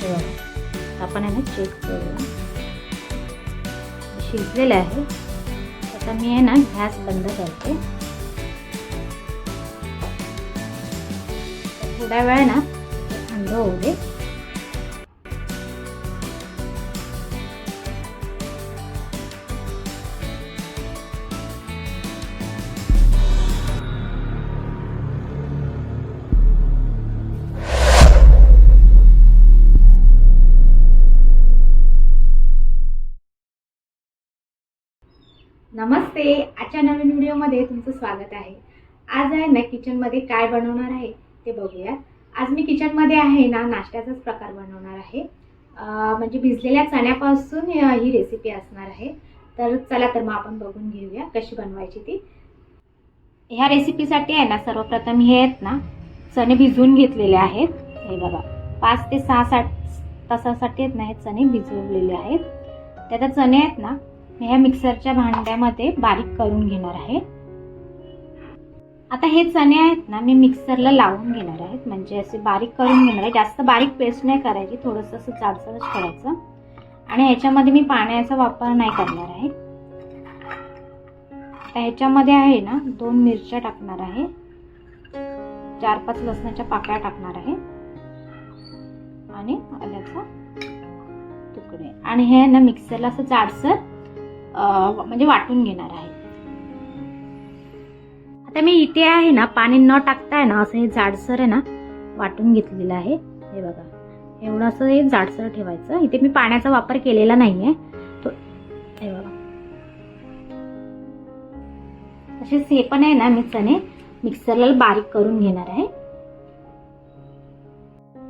हे बघा आपण आहे ना चेक करूया. शिजलेलं आहे. आता मी आहे ना गॅस बंद करते. थोड्या वेळ ना थंड होऊ दे. नमस्ते. आजच्या नवीन व्हिडिओमध्ये तुमचं स्वागत आहे. आज आहे ना किचनमध्ये काय बनवणार आहे ते बघूया. आज मी किचनमध्ये आहे ना नाश्त्याचाच प्रकार बनवणार आहे. म्हणजे भिजलेल्या चण्यापासून ही रेसिपी असणार आहे. तर चला तर मग आपण बघून घेऊया कशी बनवायची ती. ह्या रेसिपीसाठी आहे ना सर्वप्रथम हे आहेत ना चणे भिजवून घेतलेले आहेत. हे बघा पाच ते सहा साठ तासासाठी आहेत ना हे चणे भिजवलेले आहेत. त्यात चणे आहेत ना ह्या मिक्सरच्या भांड्यामध्ये बारीक करून घेणार आहे. आता हे चणे आहेत ना मी मिक्सरला लावून घेणार आहेत. म्हणजे असे बारीक करून घेणार आहे. जास्त बारीक पेस्ट नाही करायची थोडंसं असं जाडसरच करायचं. आणि ह्याच्यामध्ये मी पाण्याचा वापर नाही करणार आहे. आता ह्याच्यामध्ये आहे ना दोन मिरच्या टाकणार आहे. चार पाच लसणाच्या पाकळ्या टाकणार आहे. आणि आल्याचा तुकडे. आणि हे ना मिक्सरला असं जाडसर म्हणजे वाटून घेणार आहे. आता मी इथे आहे ना पाणी न टाकताय ना असं हे जाडसर आहे ना वाटून घेतलेलं आहे. हे बघा एवढं असं हे जाडसर ठेवायचं. इथे मी पाण्याचा वापर केलेला नाही आहे तो हे बघा. तसेच हे पण आहे ना मी चणे मिक्सरला बारीक करून घेणार आहे.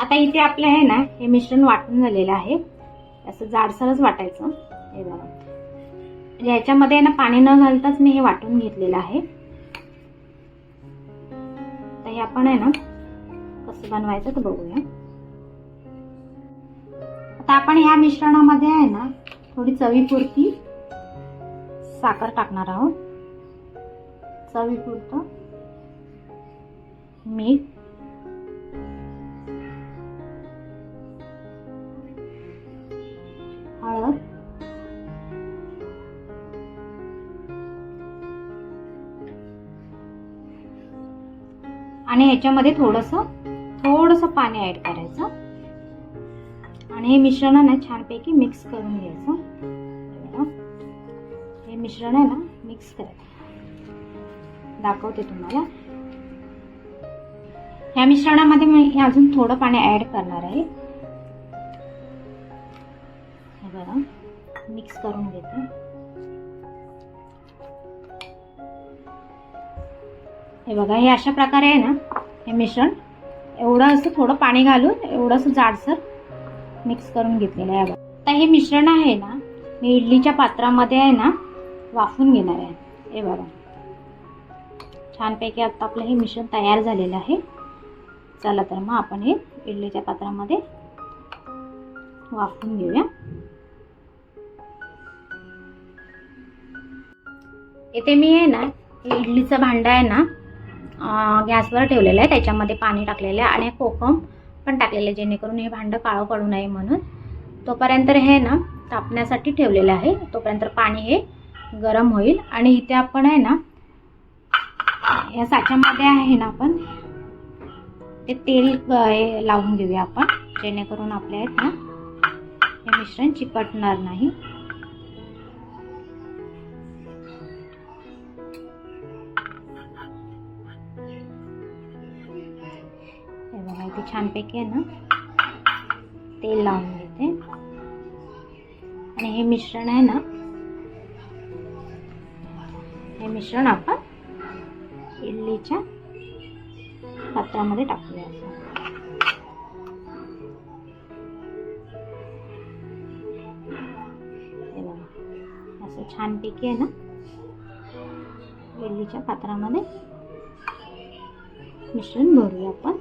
आता इथे आपलं आहे ना हे मिश्रण वाटून झालेलं आहे. असं जाडसरच वाटायचं. हे बघा. म्हणजे ह्याच्यामध्ये ना पाणी न घालताच मी हे वाटून घेतलेलं आहे. तर हे आपण आहे ना कसं बनवायचं ते बघूया. आता आपण ह्या मिश्रणामध्ये आहे ना थोडी चवीपुरती साखर टाकणार आहोत. चवीपुरतं मीठ आणि ह्याच्यामध्ये थोडंसं थोडंसं पाणी ऍड करायचं. आणि हे मिश्रण आहे ना छानपैकी मिक्स करून घ्यायचं. हे मिश्रण आहे ना मिक्स करायचं. दाखवते तुम्हाला. ह्या मिश्रणामध्ये मी हे अजून थोडं पाणी ऍड करणार आहे. हे बघा मिक्स करून घेते. हे बघा हे अशा प्रकारे आहे ना हे मिश्रण. एवढं असं थोडं पाणी घालून एवढं असं जाडसर मिक्स करून घेतलेलं आहे. बघा आता हे मिश्रण आहे ना मी इडलीच्या पात्रामध्ये आहे ना वाफून घेणार आहे. हे बघा. छानपैकी आता आपलं हे मिश्रण तयार झालेलं आहे. चला तर मग आपण हे इडलीच्या पात्रामध्ये वाफून घेऊया. इथे मी आहे ना हे इडलीचं भांडं आहे ना गॅसवर ठेवलेलं आहे. त्याच्यामध्ये पाणी टाकलेलं आहे आणि कोकम पण टाकलेलं आहे जेणेकरून हे भांडं काळं पडू नये म्हणून. तोपर्यंत हे ना तापण्यासाठी ठेवलेलं आहे. तोपर्यंत पाणी हे गरम होईल. आणि इथे आपण आहे ना या साच्यामध्ये आहे ना आपण ते तेल हे लावून घेऊया आपण. जेणेकरून आपल्या आहेत ना हे मिश्रण चिकटणार नाही. इथे छानपैकी आहे ना तेल लावून घेते आणि हे मिश्रण आहे ना हे मिश्रण आपण इडलीच्या पात्रामध्ये टाकूया असं. असं छानपैकी आहे ना इडलीच्या पात्रामध्ये मिश्रण भरूया आपण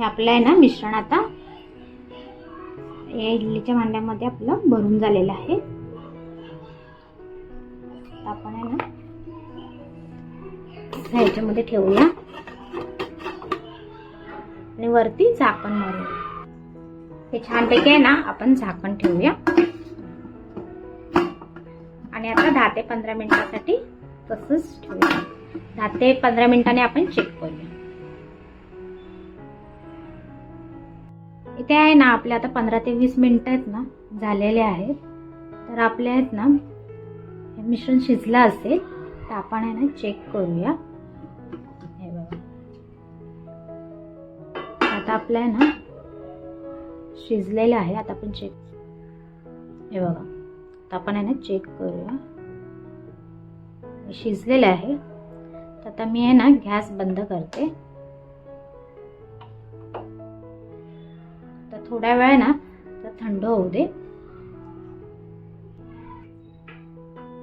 हे आपलं आहे ना मिश्रण आता. या इडलीच्या भांड्यामध्ये आपलं भरून झालेलं आहे. आता आपण आहे ना ह्याच्यामध्ये ठेवूया. आणि वरती झाकण मारू हे छानपैकी आहे ना आपण झाकण ठेवूया. आणि आता दहा ते पंधरा मिनिटासाठी तसंच ठेवूया. दहा ते पंधरा मिनिटाने आपण चेक करूया. ते आहे ना आपले आता पंधरा ते वीस मिनटं आहेत ना झालेले आहेत. तर आपले आहेत ना हे मिश्रण शिजलं असेल तर आपण आहे ना चेक करूया. हे बघा. आता आपलं आहे ना शिजलेलं आहे आता आपण चेक हे बघा. आता आपण आहे ना चेक करूया. शिजलेलं आहे. तर आता मी आहे ना गॅस बंद करते. थोड्या वेळ ना तर थंड होऊ दे.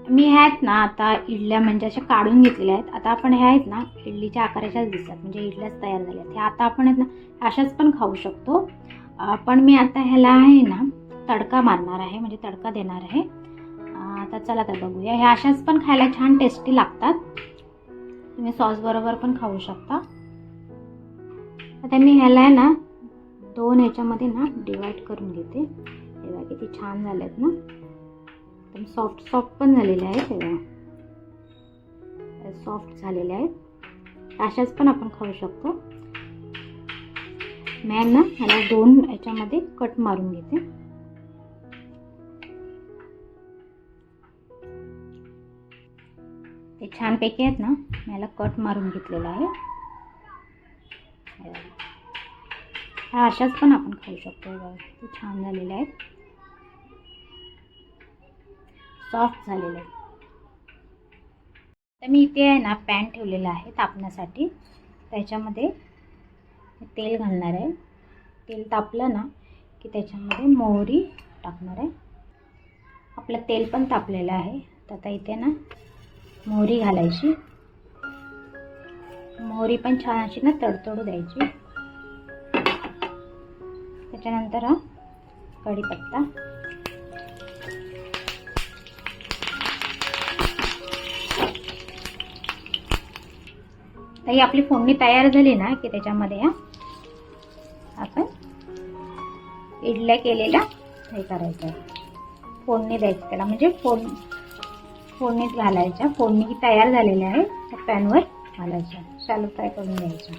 मी ह्या आहेत ना आता इडल्या म्हणजे अशा काढून घेतलेल्या आहेत. आता आपण ह्या आहेत ना इडलीच्या आकाराच्याच दिसतात. म्हणजे इडल्याच तयार झाल्या आहेत. ह्या आता आपण आहेत ना अशाच पण खाऊ शकतो. पण मी आता ह्याला आहे ना तडका मारणार आहे. म्हणजे तडका देणार आहे. आता चला तर बघूया. ह्या अशाच पण खायला छान टेस्टी लागतात. तुम्ही सॉस बरोबर पण खाऊ शकता. आता मी ह्याला आहे ना दोन ह्याच्यामध्ये ना डिवाईड करून घेते. तेव्हा किती छान झाले आहेत ना. एकदम सॉफ्ट सॉफ्ट पण झालेले आहेत तेव्हा सॉफ्ट झालेले आहेत. अशाच पण आपण खाऊ शकतो. मॅन ना ह्याला दोन ह्याच्यामध्ये कट मारून घेते. ते छानपैकी आहेत ना. मी ह्याला कट मारून घेतलेला आहे. ह्या अशाच पण आपण खाऊ शकतो बघा. छान झालेलं आहेत. सॉफ्ट झालेलं आहे तर मी इथे आहे ना पॅन ठेवलेला आहे तापण्यासाठी. त्याच्यामध्ये तेल घालणार आहे. तेल तापलं ना की त्याच्यामध्ये मोहरी टाकणार आहे. आपलं तेल पण तापलेलं आहे. तर आता इथे ना मोहरी घालायची. मोहरी पण छान अशी ना तडतडू द्यायची. त्याच्यानंतर कढीपत्ता. तर ही आपली फोडणी तयार झाली ना की त्याच्यामध्ये आपण इडल्या केलेल्या हे करायचं. फोडणी द्यायची त्याला म्हणजे फोड फोडणीत घालायच्या. फोडणी तयार झालेली आहे त्या पॅनवर घालायच्या. शालो फ्राय करून द्यायच्या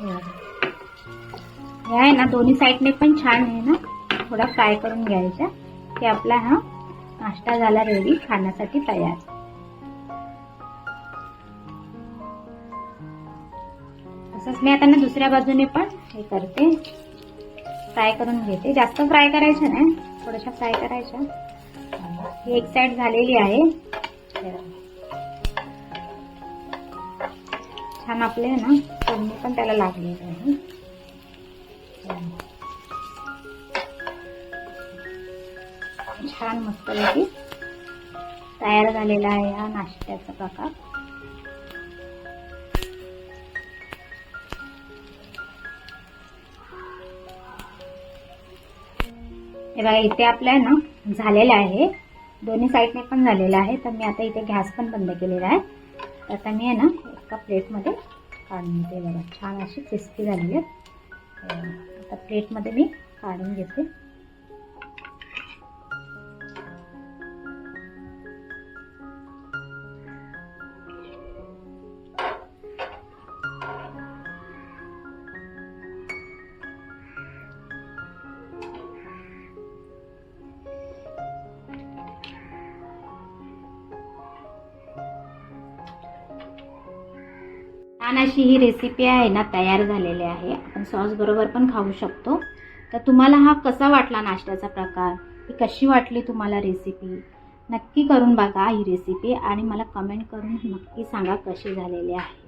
हे आहे ना दोन्ही साईडने पण छान आहे ना. थोडा फ्राय करून घ्यायचा. की आपला हा नाश्ता झाला रेडी खाण्यासाठी तयार. तसंच मी आता ना दुसऱ्या बाजूने पण हे करते. फ्राय करून घेते. जास्त फ्राय करायचं नाही. थोड्याशा फ्राय करायच्या ही एक साईड झालेली आहे. छान आपले ना फोडणी पण त्याला लागली आहे. छान मस्तपैकी तयार झालेला आहे हा नाश्त्याचा प्रकार. हे बघा इथे आपल्या ना झालेलं आहे. दोन्ही साईडने पण झालेलं आहे तर मी आता इथे गॅस पण बंद केलेला आहे. तर आता मी आहे ना एका प्लेटमध्ये काढून घेते. बघा छान अशी क्रिस्पी झालेली आहे. आता प्लेटमध्ये मी काढून घेते. छान अशी ही रेसिपी आहे ना तयार झालेली आहे. आपण सॉस बरोबर पण खाऊ शकतो. तर तुम्हाला हा कसा वाटला नाश्त्याचा प्रकार? ही कशी वाटली तुम्हाला रेसिपी नक्की करून बघा ही रेसिपी आणि मला कमेंट करून नक्की सांगा कशी झालेली आहे.